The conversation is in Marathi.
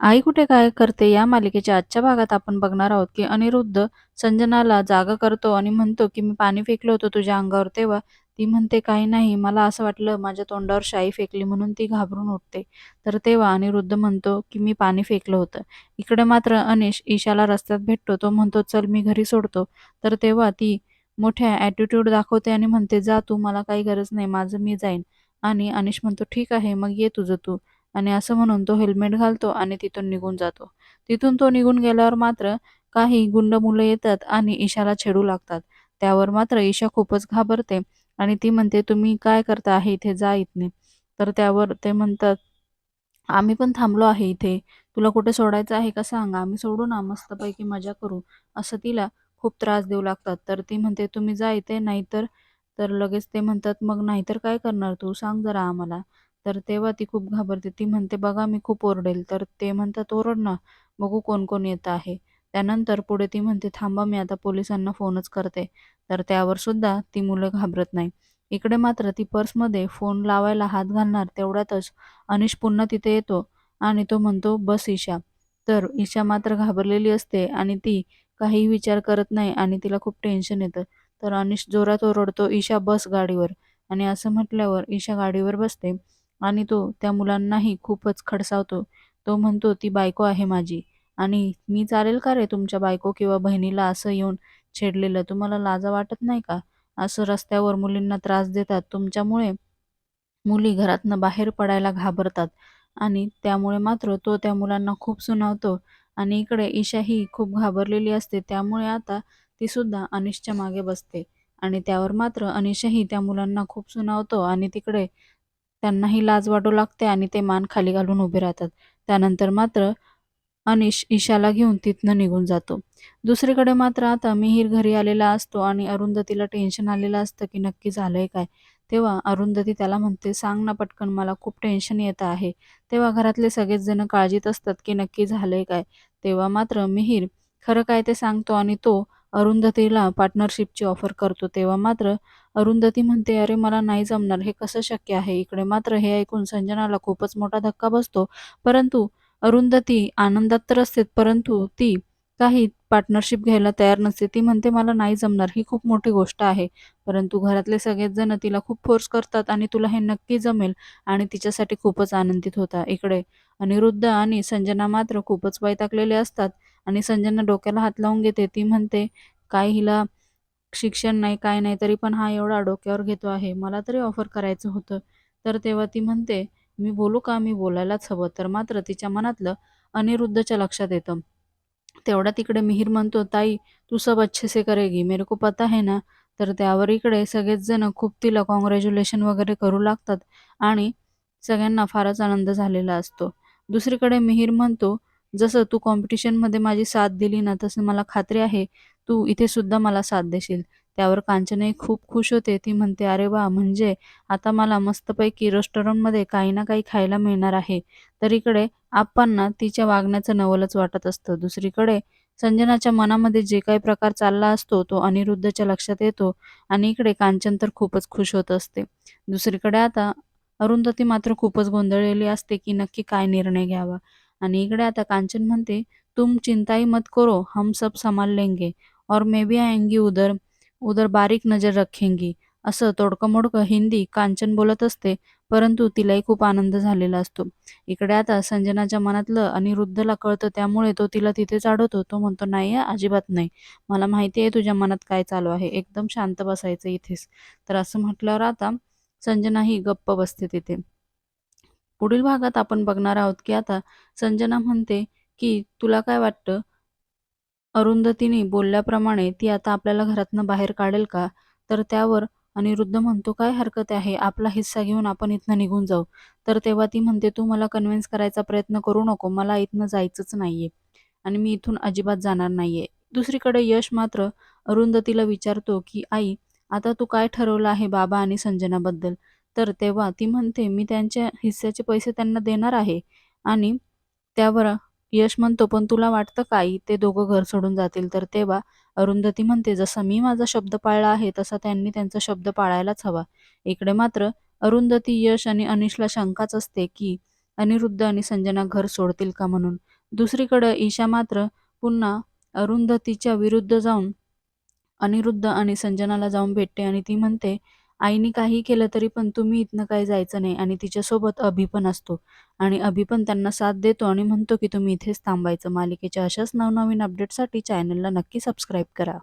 आई कुठे काय करते या मालिकेच्या आजच्या भागात आपण बघणार आहोत की अनिरुद्ध संजनाला जागा करतो आणि म्हणतो की मी पाणी फेकलं होतं तुझ्या अंगावर तेव्हा. ती म्हणते काही नाही मला असं वाटलं माझ्या तोंडावर शाई फेकली म्हणून ती घाबरून उठते. तर तेव्हा अनिरुद्ध म्हणतो की मी पाणी फेकलं होतं. इकडे मात्र अनिश ईशाला रस्त्यात भेटतो तो म्हणतो चल मी घरी सोडतो. तर तेव्हा ती मोठ्या ॲटिट्यूड दाखवते आणि म्हणते जा तू मला काही गरज नाही माझं मी जाईन. आणि अनिश म्हणतो ठीक आहे मग ये तुझं तू. आणि असं म्हणून तो हेल्मेट घालतो आणि तिथून निघून जातो. तिथून तो निघून गेल्यावर मात्र काही गुंड मुलं येतात आणि ईशाला छेडू लागतात. त्यावर मात्र ईशा खूपच घाबरते आणि ती म्हणते तुम्ही काय करता आहे इथे? जा इथने. तर त्यावर ते म्हणतात आम्ही पण थांबलो आहे इथे. तुला कुठे सोडायचं आहे का सांग. आम्ही सोडू ना. मस्तपैकी मजा करू. असं तिला खूप त्रास देऊ लागतात. तर ती म्हणते तुम्ही जा इथे. नाहीतर तर लगेच ते म्हणतात मग नाहीतर काय करणार तू? सांग जरा आम्हाला. तर तेव्हा ती खूप घाबरते. ती म्हणते बघा मी खूप ओरडेल. तर ते म्हणतात ओरड ना बघू कोण कोण येत आहे. त्यानंतर पुढे ती म्हणते थांबा मी आता पोलिसांना फोनच करते. तर त्यावर सुद्धा ती मुलं घाबरत नाही. इकडे मात्र ती पर्समध्ये फोन लावायला हात घालणार तेवढ्यातच अनिश पुन्हा तिथे येतो आणि तो म्हणतो बस ईशा. तर ईशा मात्र घाबरलेली असते आणि ती काही विचार करत नाही आणि तिला खूप टेन्शन येतं. तर अनिश जोरात ओरडतो ईशा बस गाडीवर. आणि असं म्हटल्यावर ईशा गाडीवर बसते. आणि तो त्या मुलांनाही खूपच खडसावतो. तो म्हणतो ती बायको आहे माझी. आणि मी चालेल का रे तुमच्या बायको किंवा बहिणीला असं येऊन छेडलेलं? तुम्हाला लाजा वाटत नाही का? असं रस्त्यावर मुलींना त्रास देतात. तुमच्यामुळे मुली घरातनं बाहेर पडायला घाबरतात. आणि त्यामुळे मात्र तो त्या मुलांना खूप सुनावतो. आणि इकडे ईशा ही खूप घाबरलेली असते. त्यामुळे आता ती सुद्धा अनिशच्या मागे बसते. आणि त्यावर मात्र अनिशही त्या मुलांना खूप सुनावतो. आणि तिकडे त्यांनाही लाज वाटू लागते आणि ते मान खाली घालून उभे राहतात. त्यानंतर मात्र अनिश ईशाला घेऊन तिथनं निघून जातो. दुसरीकडे मात्र आता मिहीर घरी आलेला असतो आणि अरुंधतीला टेन्शन आलेलं असतं की नक्की झालंय काय. तेव्हा अरुंधती त्याला म्हणते सांग ना पटकन मला खूप टेन्शन येत आहे. तेव्हा घरातले सगळेच जण काळजीत असतात की नक्की झालंय काय. तेव्हा मात्र मिहीर खरं काय ते सांगतो? आणि तो अरुंधतीला पार्टनरशिपची ऑफर करतो तेव्हा मात्र अरुंधती म्हणते अरे मला नाही जमणार. हे कसं शक्य आहे? इकडे मात्र हे ऐकून संजनाला खूपच मोठा धक्का बसतो. परंतु अरुंधती आनंदात तर असते परंतु ती काही पार्टनरशिप घ्यायला तयार नसते. ती म्हणते मला नाही जमणार. ही खूप मोठी गोष्ट आहे. परंतु घरातले सगळेच जण तिला खूप फोर्स करतात आणि तुला हे नक्की जमेल. आणि तिच्यासाठी खूपच आनंदित होता. इकडे अनिरुद्ध आणि संजना मात्र खूपच वैतागलेले असतात. आणि संजना डोक्याला हात लावून घेते. ती म्हणते काय हिला शिक्षण नाही काय नाही तरी पण हा एवढा डोक्यावर घेतो आहे. मला तरी ऑफर करायचं होतं. तर तेव्हा ती म्हणते मी बोलू का? मी बोलायलाच हवं. तर मात्र तिच्या मनातलं अनिरुद्धच्या लक्षात येतं. तेवढा तिकडे मिहीर म्हणतो ताई तू सब अच्छे से करेगी. मेरे को पता है ना? तर त्यावर इकडे सगळेच जण खूप तिला कॉंग्रॅच्युलेशन वगैरे करू लागतात आणि सगळ्यांना फारच आनंद झालेला असतो. दुसरीकडे मिहीर म्हणतो जसं तू कॉम्पिटिशनमध्ये माझी साथ दिली ना तसं मला खात्री आहे तू इथे सुद्धा मला साथ देशील. त्यावर कांचनही खूप खुश होते. ती म्हणते अरे वा म्हणजे आता मला मस्तपैकी रेस्टॉरंटमध्ये काही ना काही खायला मिळणार आहे. तर इकडे आप्पांना तिच्या वागण्याचं नवलच वाटत असतं. दुसरीकडे संजनाच्या मनामध्ये जे काही प्रकार चालला असतो तो अनिरुद्धच्या लक्षात येतो आणि इकडे कांचन तर खूपच खुश होत असते. दुसरीकडे आता अरुंधती मात्र खूपच गोंधळलेली असते की नक्की काय निर्णय घ्यावा. आणि इकडे आता कांचन म्हणते तुम चिंताही मत करो हम सब संभाल लेंगे और मे बी आएंगी उधर उधर बारीक नजर रखेंगी. असं तोडकं मोडकं हिंदी कांचन बोलत असते परंतु तिलाही खूप आनंद झालेला असतो. इकडे आता संजनाच्या मनातलं अनिरुद्धला कळतं त्यामुळे तो तिला तिथेच अडवतो तो म्हणतो नाही अजिबात नाही. मला माहिती आहे तुझ्या मनात काय चालू आहे. एकदम शांत बसायचं इथेच. तर असं म्हटल्यावर आता संजना ही गप्प बसते तिथे. पुढील भागात आपण बघणार आहोत की आता संजना म्हणते की तुला काय वाटतं अरुंधतीने बोलल्याप्रमाणे ती आता आपल्याला घरातनं बाहेर काढेल का? तर त्यावर अनिरुद्ध म्हणतो काय हरकत आहे? आपला हिस्सा घेऊन आपण इथनं निघून जाऊ. तर तेव्हा ती म्हणते तू मला कन्व्हिन्स करायचा प्रयत्न करू नको. मला इथनं जायचंच नाहीये आणि मी इथून अजिबात जाणार नाहीये. दुसरीकडे यश मात्र अरुंधतीला विचारतो की आई आता तू काय ठरवलं आहे बाबा आणि संजनाबद्दल तर तेव्हा ती म्हणते मी त्यांच्या हिस्स्याचे पैसे त्यांना देणार आहे आणि त्यावर यश म्हणतो पण तुला वाटतं काही ते दोघं घर सोडून जातील? तर तेव्हा अरुंधती म्हणते जसा मी माझा शब्द पाळला आहे तसा त्यांनी त्यांचा शब्द पाळायलाच हवा. इकडे मात्र अरुंधती यश आणि अनिशला शंकाच असते की अनिरुद्ध आणि संजना घर सोडतील का म्हणून. दुसरीकडं ईशा मात्र पुन्हा अरुंधतीच्या विरुद्ध जाऊन अनिरुद्ध आणि संजनाला जाऊन भेटते आणि ती म्हणते आईने काही केलं तरी पण तुम्ही इथनं काही जायचं नाही आणि तिच्यासोबत अभि पण असतो. आणि अभि पण त्यांना साथ देतो आणि म्हणतो की तुम्ही इथेच थांबायचं. मालिकेच्या अशाच नवनवीन अपडेटसाठी चॅनलला नक्की सबस्क्राईब करा.